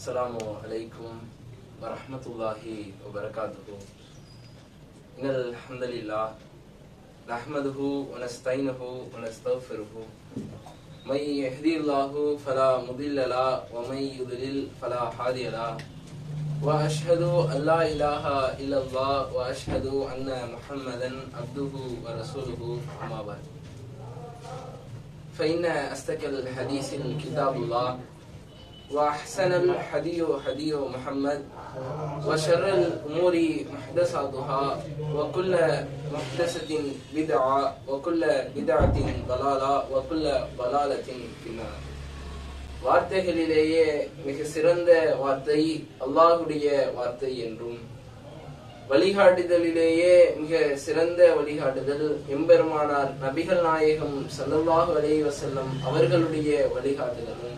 السلام عليكم ورحمة الله وبركاته. إن الحمد لله نحمده ونستعينه ونستغفره. من يهدي الله فلا مضل له ومن يضلل فلا هادي له. وأشهد أن لا إله إلا الله وأشهد أن محمدا عبده ورسوله أما بعد. فإن أستك الحديث كتاب الله وأحسن الحديث حديث محمد وشر الأمور محدثاتها وكل محدثة بدعة وكل بدعة ضلالة وكل ضلالة في النار வார்த்தைகளிலேயே மிக சிறந்த வார்த்தை அல்லாஹுடைய வார்த்தை என்றும் வழிகாட்டுதலிலேயே மிக சிறந்த வழிகாட்டுதல் எம்பெருமானார் நபிகள் நாயகம் ஸல்லல்லாஹு அலைஹி வஸல்லம் அவர்களுடைய வழிகாட்டுதலும்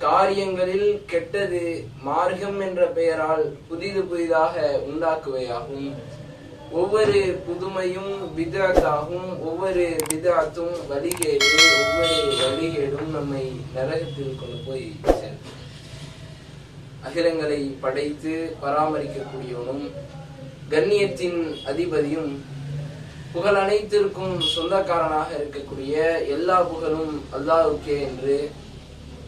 காரியங்களில் கெட்டது மார்க்கம் என்ற பெயரால் புதிது புதிதாக உண்டாக்குவையாகும். ஒவ்வொரு புதுமையும் பிதாத்தாகும் ஒவ்வொரு பிதாத்தும் வழிகேடு ஒவ்வொரு வழிகேடும் நம்மை நரகத்தில் கொண்டு போய் சேர்க்கும் அகிலங்களை படைத்து பராமரிக்கக்கூடியவனும் கண்ணியத்தின் அதிபதியும் புகழ் அனைத்திற்கும் சொந்தக்காரனாக இருக்கக்கூடிய எல்லா புகழும் அல்லாவுக்கே என்று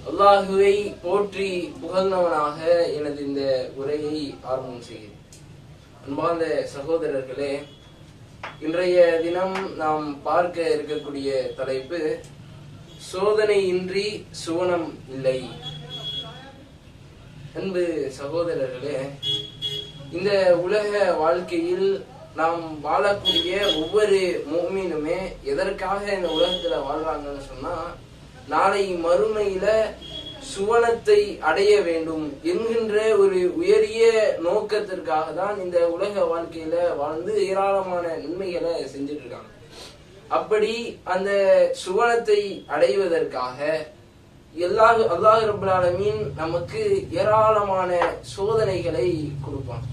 அல்லாஹுவை போற்றி புகழ்ந்தவனாக எனது இந்த உரையை ஆரம்பம் செய்கிறேன். அன்பார்ந்த சகோதரர்களே இன்றைய தினம் நாம் பார்க்க இருக்கக்கூடிய தலைப்பு சோதனையின்றி சுவனம் இல்லை. அன்பு சகோதரர்களே இந்த உலக வாழ்க்கையில் நாம் வாழக்கூடிய ஒவ்வொரு மூமினுமே எதற்காக இந்த உலகத்துல வாழ்றாங்கன்னு சொன்னா நாளை மறுமையில சுவனத்தை அடைய வேண்டும் என்கின்ற ஒரு உயரிய நோக்கத்திற்காக தான் இந்த உலக வாழ்க்கையில வாழ்ந்து ஏராளமான நன்மைகளை செஞ்சுட்டு இருக்காங்க அப்படி அந்த சுவனத்தை அடைவதற்காக எல்லா அல்லாஹ் ரபுலாலமீன் நமக்கு ஏராளமான சோதனைகளை கொடுப்பான்.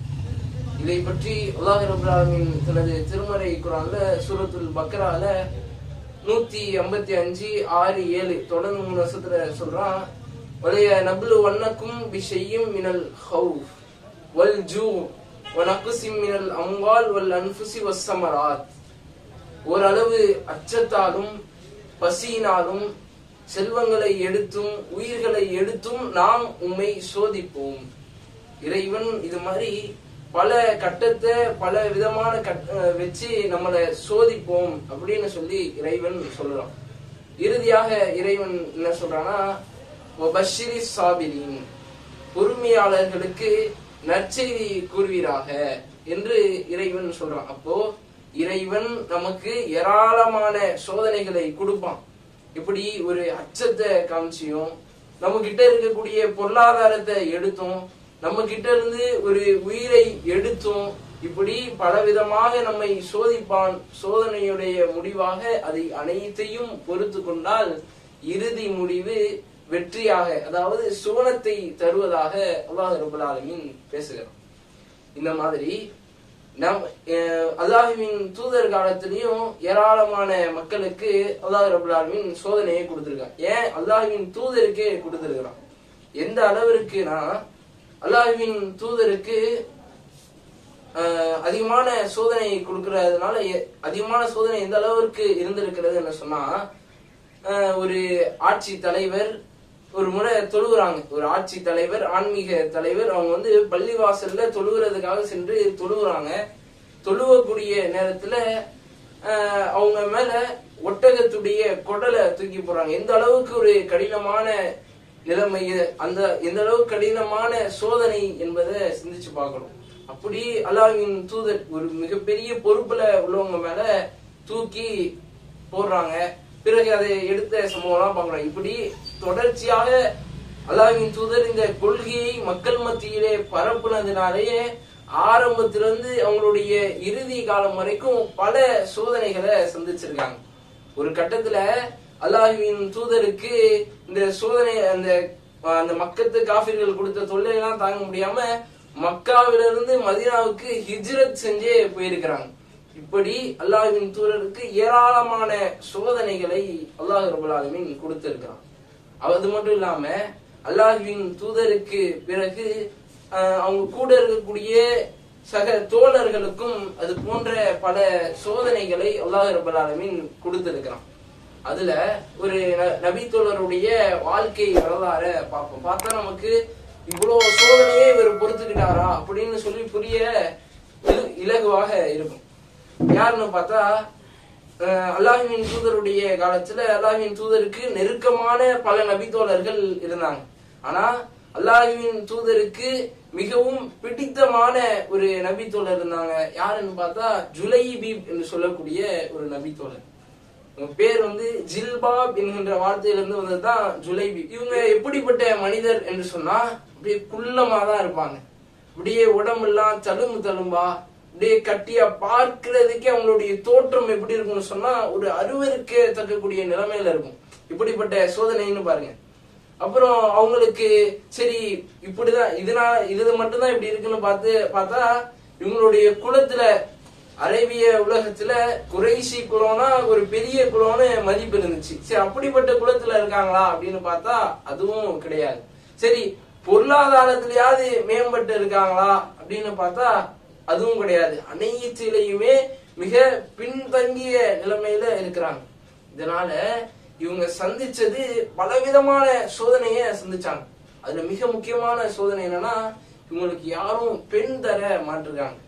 இதை பற்றி அல்லாஹ் ரபுலாலமீன் தனது திருமறை குரான்ல சூரத்துல் பக்ரால நூத்தி ஐம்பத்தி அஞ்சு ஆறு ஏழு. தொடர்ந்து மூணு வருஷத்துல சொல்றான் வலைய நபுலு வண்ணக்கும் பிஷையும் மினல் ஹவுஃப் வல் ஜூ வனக்குசிம் மினல் அம்வால் வல் அன்புசி வசமராத் ஓரளவு அச்சத்தாலும் பசியினாலும் செல்வங்களை எடுத்தும் உயிர்களை எடுத்தும் நாம் உம்மை சோதிப்போம். இறைவன் இது மாதிரி பல கட்டத்தை பல விதமான கட் வச்சு நம்மளை சோதிப்போம் அப்படின்னு சொல்லி இறைவன் சொல்றான். இறுதியாக இறைவன் என்ன சொல்றான்னா சாபிரின் பொறுமையாளர்களுக்கு நற்செய்தி கூறுவீராக என்று இறைவன் சொல்றான். அப்போ இறைவன் நமக்கு ஏராளமான சோதனைகளை கொடுப்பான். இப்படி ஒரு அச்சத்தை காமிச்சியும் நம்ம கிட்ட இருக்கக்கூடிய பொருளாதாரத்தை எடுத்தோம் நம்ம கிட்ட இருந்து ஒரு உயிரை எடுத்தோம் இப்படி பலவிதமாக நம்மை சோதிப்பான் சோதனையுடைய முடிவாக அதை அனைத்தையும் பொறுத்து கொண்டால் இறுதி முடிவு வெற்றியாக அதாவது சுவனத்தை தருவதாக அல்லாஹ் ரபுல் ஆலமீன் பேசுகிறான். இந்த மாதிரி நம் அல்லாஹுவின் தூதர் காலத்திலையும் ஏராளமான மக்களுக்கு அல்லாஹ் ரபுல் ஆலமீன் சோதனையை கொடுத்திருக்கான். ஏன்? அல்லாஹுவின் தூதருக்கே கொடுத்திருக்கிறான். எந்த அளவிற்குனா அல்லாஹுவின் தூதருக்கு அதிகமான சோதனை கொடுக்கறதுனால அதிகமான சோதனை எந்த அளவிற்கு இருந்திருக்கிறது என்ன சொன்னா ஒரு ஆட்சி தலைவர் ஒரு முறை தொழுகிறாங்க. ஒரு ஆட்சி தலைவர் ஆன்மீக தலைவர் அவங்க வந்து பள்ளிவாசல்ல தொழுகிறதுக்காக சென்று தொழுகிறாங்க. தொழுவக்கூடிய நேரத்துல அவங்க மேல ஒட்டகத்துடைய குடலை தூக்கி போறாங்க எந்த அளவுக்கு ஒரு கடினமான நிலைமை அந்த எந்த அளவுக்கு கடினமான சோதனை என்பதை சிந்திச்சு பார்க்கணும். அப்படி அல்லாவின் தூதர் ஒரு மிகப்பெரிய பொறுப்புல உள்ளவங்க மேல தூக்கி போடுறாங்க. பிறகு அதை எடுத்த சம்பவம்லாம் பார்க்குறோம். இப்படி தொடர்ச்சியாக அல்லாவின் தூதர் இந்த கொள்கையை மக்கள் மத்தியிலே பரப்புனதுனாலேயே ஆரம்பத்திலிருந்து அவங்களுடைய இறுதி காலம் வரைக்கும் பல சோதனைகளை சந்திச்சிருக்காங்க. ஒரு கட்டத்துல அல்லாஹுவின் தூதருக்கு இந்த சோதனை அந்த அந்த மக்கத்து காஃபிர்கள் கொடுத்த தொல்லையெல்லாம் தாங்க முடியாம மக்காவிலிருந்து மதினாவுக்கு ஹிஜ்ரத் செஞ்சே போயிருக்கிறாங்க. இப்படி அல்லாஹ்வின் தூதருக்கு ஏராளமான சோதனைகளை அல்லாஹ் ரபுல்லாலுமின் கொடுத்திருக்கிறான். அது மட்டும் இல்லாம அல்லாஹுவின் தூதருக்கு பிறகு அவங்க கூட இருக்கக்கூடிய சக தோழர்களுக்கும் அது போன்ற பல சோதனைகளை அல்லாஹ் ரபுல்லாலுமின் கொடுத்திருக்கிறான். அதுல ஒரு ந- வாழ்க்கை வரலாறு பார்ப்போம். பார்த்தா நமக்கு இவ்வளவு சோதனையே இவர் பொறுத்துக்கிட்டாரா அப்படின்னு சொல்லி புரிய இல- இலகுவாக இருக்கும். யாருன்னு பார்த்தா அல்லாஹின் தூதருடைய காலத்துல அல்லாஹின் தூதருக்கு நெருக்கமான பல நபித்தோழர்கள் இருந்தாங்க. ஆனா அல்லாஹுவின் தூதருக்கு மிகவும் பிடித்தமான ஒரு நபித்தோழர் இருந்தாங்க. யாருன்னு பார்த்தா ஜுலைபீப் என்று சொல்லக்கூடிய ஒரு நபித்தோழர். பேர் வந்து ஜில்பாப் என்கின்ற வார்த்தையிலிருந்து வந்ததுதான் ஜுலைபி. இவங்க எப்படிப்பட்ட மனிதர் என்று சொன்னா அப்படியே குள்ளமா தான் இருப்பாங்க. அப்படியே உடம்பெல்லாம் தழும்பு தழும்பா அப்படியே கட்டியா பார்க்கிறதுக்கே அவங்களுடைய தோற்றம் எப்படி இருக்கும்னு சொன்னா ஒரு அருவருக்கு தக்கக்கூடிய நிலைமையில இருக்கும். இப்படிப்பட்ட சோதனைன்னு பாருங்க. அப்புறம் அவங்களுக்கு சரி இப்படிதான் இதனால இது மட்டும்தான் இப்படி இருக்குன்னு பார்த்து பார்த்தா இவங்களுடைய குலத்துல அரேபிய உலகத்துல குறைசி குலம்னா ஒரு பெரிய குலம்னு மதிப்பு இருந்துச்சு. சரி அப்படிப்பட்ட குலத்துல இருக்காங்களா அப்படின்னு பார்த்தா அதுவும் கிடையாது. சரி பொருளாதாரத்திலயாவது மேம்பட்டு இருக்காங்களா அப்படின்னு பார்த்தா அதுவும் கிடையாது. அனைத்துலயுமே மிக பின்தங்கிய நிலைமையில இருக்கிறாங்க. இதனால இவங்க சந்திச்சது பலவிதமான சோதனைய சந்திச்சாங்க. அதுல மிக முக்கியமான சோதனை என்னன்னா இவங்களுக்கு யாரும் பெண் தர மாட்டிருக்காங்க.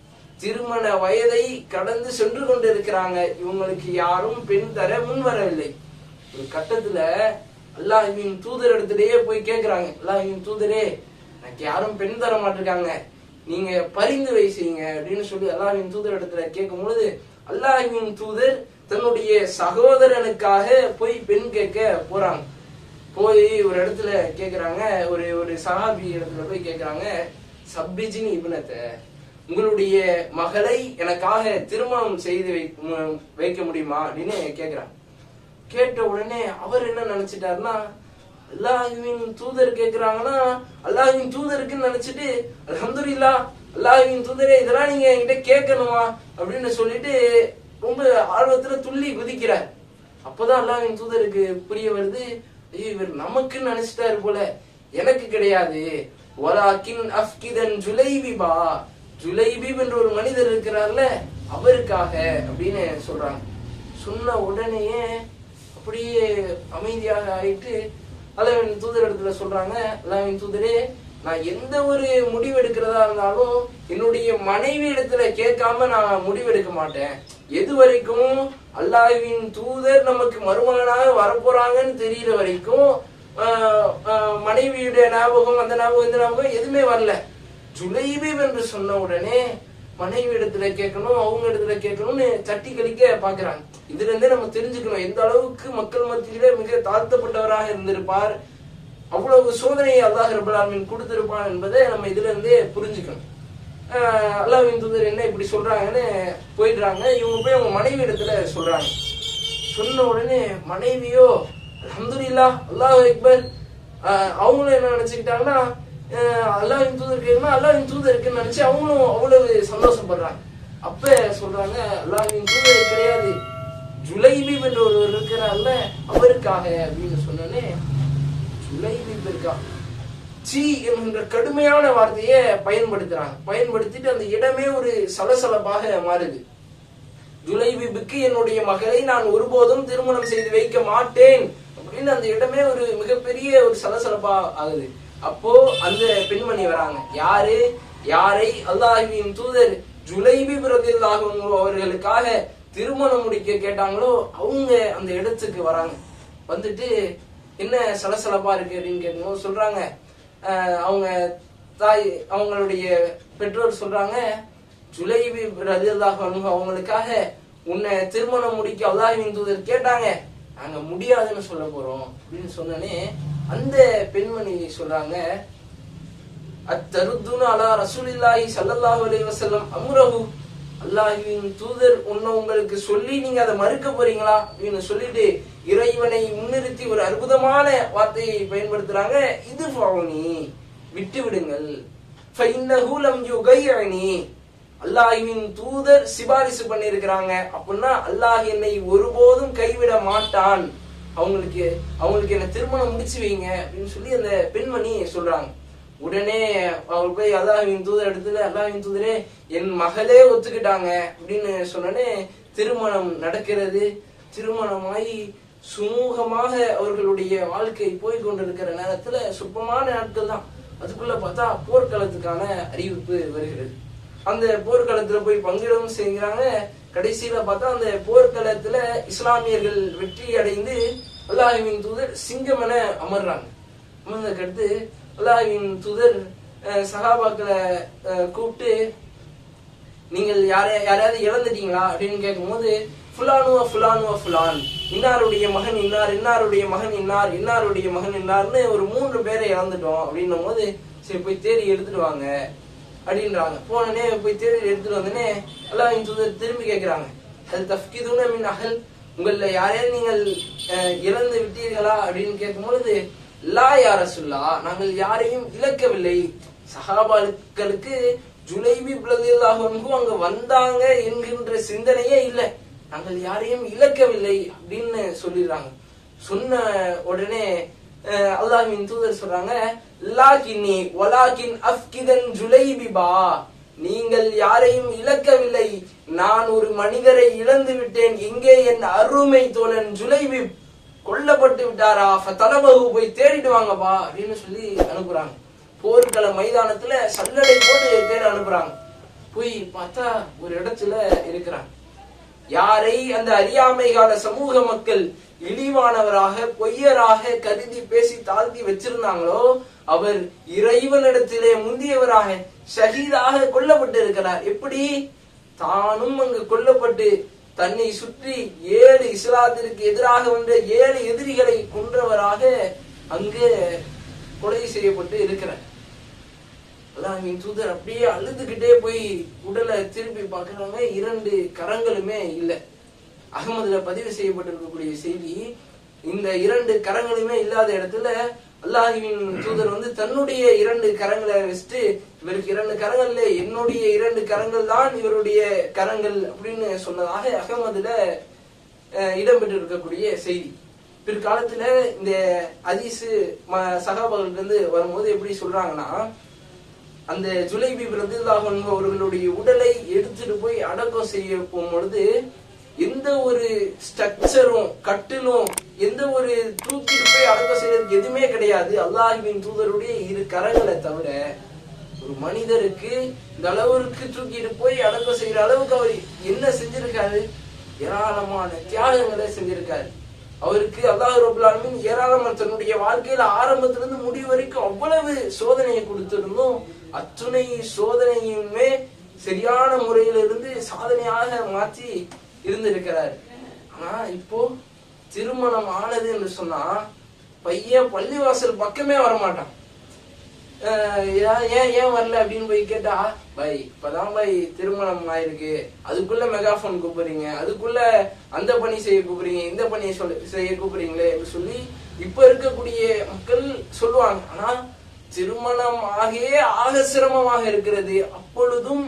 திருமண வயதை கடந்து சென்று கொண்டு இருக்கிறாங்க இவங்களுக்கு யாரும் பெண் தர முன் வரவில்லை. ஒரு கட்டத்துல அல்லாஹின் தூதர் இடத்துலயே போய் கேக்குறாங்க. அல்லாஹின் தூதரே எனக்கு யாரும் பெண் தர மாட்டிருக்காங்க. நீங்க பரிந்துரை செய்யுங்க அப்படின்னு சொல்லி அல்லாஹின் தூதர் இடத்துல கேட்கும் பொழுது அல்லாஹின் தூதர் தன்னுடைய சகோதரனுக்காக போய் பெண் கேட்க போறாங்க. போய் ஒரு இடத்துல கேக்குறாங்க. ஒரு ஒரு சஹாபி இடத்துல போய் கேக்குறாங்க. சப்பிஜின் இபனத்தை உங்களுடைய மகளை எனக்காக திருமணம் செய்து வை- வைக்க முடியுமா? அப்படின்னு கேக்குறாங்க கேட்ட உடனே அவர் என்ன நினைச்சிட்டாருன்னா அல்லாஹுவின் தூதர் கேக்குறாங்கன்னா அல்லாஹ்வின் தூதருக்குன்னு நினைச்சிட்டு அலமதுல்லா அல்லாஹ்வின் தூதரே இதெல்லாம் நீங்க என்கிட்ட கேட்கணுமா? அப்படின்னு சொல்லிட்டு ரொம்ப ஆர்வத்துல துள்ளி குதிக்கிறார். அப்பதான் அல்லாஹின் தூதருக்கு புரிய வருது ஐயோ இவர் நமக்குன்னு நினைச்சிட்டாரு போல. எனக்கு கிடையாது. ஒலாக்கின் அஃகிதன் ஜுலைபிபா. ஜுலைபீப் என்ற ஒரு மனிதர் இருக்கிறார்ல அவருக்காக அப்படின்னு சொல்றாங்க. சொன்ன உடனேயே அப்படியே அமைதியாக ஆயிட்டு அல்லாவின் தூதர் இடத்துல சொல்றாங்க அல்லாஹ்வின் தூதரே நான் எந்த ஒரு முடிவு எடுக்கிறதா இருந்தாலும் என்னுடைய மனைவி இடத்துல கேட்காம நான் முடிவெடுக்க மாட்டேன். எது வரைக்கும் அல்லாஹ்வின் தூதர் நமக்கு மருமகனாக வரப்போறாங்கன்னு தெரியற வரைக்கும் மனைவியுடைய ஞாபகம் அந்த ஞாபகம் இந்த ஞாபகம் எதுவுமே வரல. ஜுலைபீப் என்று சொன்ன உடனே மனைவி இடத்துல கேட்கணும் அவங்க இடத்துல கேட்கணும்னு தட்டி கழிக்க பாக்குறாங்க இதுல இருந்தே நம்ம தெரிஞ்சுக்கணும் எந்த அளவுக்கு மக்கள் மத்தியிலே மிக தாழ்த்தப்பட்டவராக இருந்திருப்பார் அவ்வளவு சோதனையை அல்லாஹ் ரபுல்லாமின் கொடுத்திருப்பான் என்பதை நம்ம இதுல இருந்தே புரிஞ்சுக்கணும் ஆஹ் தூதர் என்ன இப்படி சொல்றாங்கன்னு போயிடுறாங்க. இவங்க போய் அவங்க மனைவி இடத்துல சொல்றாங்க. சொன்ன உடனே மனைவியோ அஹமதுல்லா அல்லாஹ் அக்பர். அவங்களும் என்ன நினைச்சுக்கிட்டாங்கன்னா ஆஹ் அல்லாஹ்வின் தூதர் கேட்கணும் இன் தூதர் இருக்குன்னு நினச்சி அவங்களும் அவ்வளவு சந்தோஷப்படுறாங்க. அப்போ சொல்கிறாங்க அல்லா இன் தூதர் கிடையாது. ஜுலைபீப் என்ற ஒருவர் இருக்கிறார்ல அவருக்காக அப்படின்னு சொன்னோன்னே ஜுலைபீப் இருக்கா? சி என்கின்ற கடுமையான வார்த்தையை பயன்படுத்துறாங்க. பயன்படுத்திட்டு அந்த இடமே ஒரு சலசலப்பாக மாறுது. ஜுலைபிபுக்கு என்னுடைய மகளை நான் ஒருபோதும் திருமணம் செய்து வைக்க மாட்டேன். அப்படின்னு அந்த இடமே ஒரு மிகப்பெரிய ஒரு சலசலப்பா ஆகுது. அப்போ அந்த பெண்மணி வராங்க. யாரு? யாரை? அல்லாஹ்வின் தூதர் ஜுலைபி பிரதில்லாகும் அவர்களுக்காக திருமணம் முடிக்க கேட்டாங்களோ அவங்க அந்த இடத்துக்கு வராங்க. வந்துட்டு என்ன சலசலப்பா இருக்கு? அப்படின்னு கேட்கும்போது சொல்றாங்க. அவங்க தாய் அவங்களுடைய பெற்றோர் சொல்றாங்க ஜுலைபி ரலியல்லாஹு அவங்களுக்காக உன்னை திருமணம் முடிக்க அல்லாஹ்வின் தூதர் கேட்டாங்க. நாங்க முடியாதுன்னு சொல்ல போறோம். அப்படின்னு சொன்னனே அந்த பெண்மணி சொல்றாங்க அத்தருத்துன அலா ரசூலில்லாஹி சல்லல்லாஹு அலைஹி வஸல்லம் அம்ரஹு. அல்லாஹ்வின் தூதர் உன்னை உங்களுக்கு சொல்லி நீங்க அதை மறுக்க போறீங்களா அப்படின்னு சொல்லிட்டு இறைவனை முன்னிறுத்தி ஒரு அற்புதமான வார்த்தையை பயன்படுத்துறாங்க இது ஃபவுனி விட்டு விடுங்கள். ஃபைன்னஹு லம் யுகையனி அல்லாஹ்வின் தூதர் சிபாரிசு பண்ணியிருக்கிறாங்க அப்படின்னா அல்லாஹ் என்னை ஒருபோதும் கைவிட மாட்டான். அவங்களுக்கு அவங்களுக்கு என்ன திருமணம் முடிச்சு வைங்க அப்படின்னு சொல்லி அந்த பெண்மணி சொல்றாங்க. உடனே அவர் போய் அதாவின் தூதர் எடுத்துல அதாவின் தூதரே என் மகளே ஒத்துக்கிட்டாங்க அப்படின்னு சொன்னோடனே திருமணம் நடக்கிறது. திருமணமாகி சுமூகமாக அவர்களுடைய வாழ்க்கை போய் கொண்டிருக்கிற நேரத்துல சுப்பமான நாட்கள் தான். அதுக்குள்ள பார்த்தா போர்க்களத்துக்கான அறிவிப்பு வருகிறது. அந்த போர்க்களத்துல போய் பங்கிடவும் செய்கிறாங்க. கடைசியில பார்த்தா அந்த போர்க்களத்துல இஸ்லாமியர்கள் வெற்றி அடைந்து அல்லாஹின் தூதர் சிங்கம் என அமர்றாங்க. அமர்ந்ததுக்கு அடுத்து அல்லாஹின் தூதர் அஹ், அஹ், கூப்பிட்டு நீங்கள் யார யாரையாவது இழந்துட்டீங்களா? அப்படின்னு கேட்கும்போது ஃபுலானுவா ஃபுலானுவா ஃபுலான் இன்னாருடைய மகன் இன்னார் இன்னாருடைய மகன் இன்னார் இன்னாருடைய மகன் இன்னார்னு ஒரு மூன்று பேரை இழந்துட்டோம். அப்படின்னும் போது சரி போய் தேடி எடுத்துட்டு வாங்க. அப்படின்றாங்க. போனே போய் தேடி எடுத்துட்டு வந்தனே எல்லாம் தூதர் திரும்பி கேட்கிறாங்க அது தஃப்கிதுன மீன் அகல் உங்கள யாரையாவது நீங்கள் இறந்து விட்டீர்களா? அப்படின்னு கேட்கும்பொழுது லா யார சொல்லா நாங்கள் யாரையும் இழக்கவில்லை. சஹாபாக்களுக்கு ஜுலைபி பிரதியல்லாஹு அங்க வந்தாங்க என்கின்ற சிந்தனையே இல்லை. நாங்கள் யாரையும் இழக்கவில்லை அப்படின்னு சொல்லிடுறாங்க. சொன்ன உடனே அல்லாஹின் தூதர் சொல்றாங்க லாகின்னி வலாகின் அஃப்கிதன் ஜுலைபிபா. நீங்கள் யாரையும் இழக்கவில்லை. நான் ஒரு மனிதரை இழந்து விட்டேன். எங்கே என் அருமை தோழன் ஜுலைபி கொல்லப்பட்டு விட்டாரா? தலபகு போய் தேடிட்டு வாங்கப்பா அப்படின்னு சொல்லி அனுப்புறாங்க. போர்க்கள மைதானத்துல சல்லடை போட்டு தேட அனுப்புறாங்க. போய் பார்த்தா ஒரு இடத்துல இருக்கிறாங்க. யாரை? அந்த அறியாமை கால சமூக மக்கள் இழிவானவராக பொய்யராக கருதி பேசி தாழ்த்தி வச்சிருந்தாங்களோ அவர் இறைவனிடத்திலே முந்தியவராக ஷஹீதாக கொல்லப்பட்டு இருக்கிறார் எப்படி? தானும் அங்கு கொல்லப்பட்டு தன்னை சுற்றி ஏழு இஸ்லாத்திற்கு எதிராக வந்த ஏழு எதிரிகளை கொன்றவராக அங்கு கொலை செய்யப்பட்டு இருக்கிறார். அல்லாஹின் தூதர் அப்படியே அழுதுகிட்டே போய் உடலை திருப்பி பார்க்கறாங்க. இரண்டு கரங்களுமே இல்லை. அகமதுல பதிவு செய்யப்பட்டிருக்கக்கூடிய செய்தி இந்த இரண்டு கரங்களுமே இல்லாத இடத்துல அல்லாஹுவின் தூதர் வந்து தன்னுடைய இரண்டு கரங்களை வச்சுட்டு இவருக்கு இரண்டு கரங்கள் இல்லை என்னுடைய இரண்டு கரங்கள் தான் இவருடைய கரங்கள் அப்படின்னு சொன்னதாக அகமதுல அஹ், இடம்பெற்றிருக்கக்கூடிய செய்தி. பிற்காலத்துல இந்த அதிசு சகாபாக்கள் இருந்து வரும்போது எப்படி சொல்றாங்கன்னா அந்த ஜுலைபி பிரதிதாகன் அவர்களுடைய உடலை எடுத்துட்டு போய் அடக்கம் செய்ய போகும்பொழுது எந்த ஒரு ஸ்ட்ரக்சரும் கட்டிலும் எந்த ஒரு தூக்கிட்டு போய் அடக்கம் செய்யறதுக்கு எதுவுமே கிடையாது. அல்லாஹ்வின் தூதருடைய இரு கரங்களை தவிர ஒரு மனிதருக்கு இந்த அளவுக்கு தூக்கிட்டு போய் அடக்கம் செய்யற அளவுக்கு அவர் என்ன செஞ்சிருக்காரு? ஏராளமான தியாகங்களை செஞ்சிருக்காரு. அவருக்கு அல்லாஹ் ரபுல்லாலுமின் ஏராளமான தன்னுடைய வாழ்க்கையில ஆரம்பத்துல இருந்து முடிவு வரைக்கும் அவ்வளவு சோதனையை கொடுத்திருந்தோம் அத்துணை சோதனையுமே சரியான முறையிலிருந்து சாதனையாக மாற்றி இருந்திருக்கிறார். ஆனா இப்போ திருமணம் ஆனது என்று சொன்னா பையன் பள்ளிவாசல் பக்கமே வரமாட்டான். ஏன் ஏன் ஏன் வரல அப்படின்னு போய் கேட்டா பை இப்பதான் பை திருமணம் ஆயிருக்கு. அதுக்குள்ள மெகாஃபோன் கூப்பிடுறீங்க. அதுக்குள்ள அந்த பணி செய்ய கூப்பிடுறீங்க. இந்த பணியை சொல்ல செய்ய கூப்பிடுறீங்களே அப்படின்னு சொல்லி இப்ப இருக்கக்கூடிய மக்கள் சொல்லுவாங்க. ஆனா திருமணம் ஆகியே ஆக சிரமமாக இருக்கிறது. அப்பொழுதும்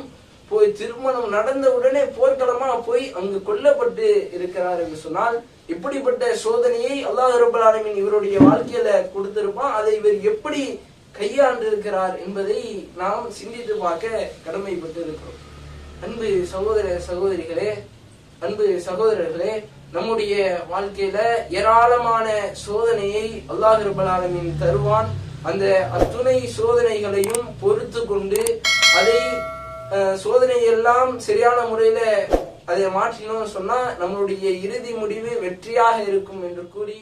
போய் திருமணம் நடந்த உடனே போர்க்களமா போய் அங்கு கொல்லப்பட்டு இருக்கிறார் என்று சொன்னால் இப்படிப்பட்ட சோதனையை அல்லாஹ் ரபுல் இவருடைய வாழ்க்கையில கொடுத்திருப்பான் அதை இவர் எப்படி கையாண்டு இருக்கிறார் என்பதை நாம் சிந்தித்து பார்க்க கடமைப்பட்டு இருக்கிறோம் அன்பு சகோதர சகோதரிகளே அன்பு சகோதரர்களே நம்முடைய வாழ்க்கையில ஏராளமான சோதனையை அல்லாஹ் ரபுல் தருவான். அந்த அத்துணை சோதனைகளையும் பொறுத்து கொண்டு அதை சோதனை எல்லாம் சரியான முறையில அதை மாற்றினோம் சொன்னா நம்மளுடைய இறுதி முடிவு வெற்றியாக இருக்கும் என்று கூறி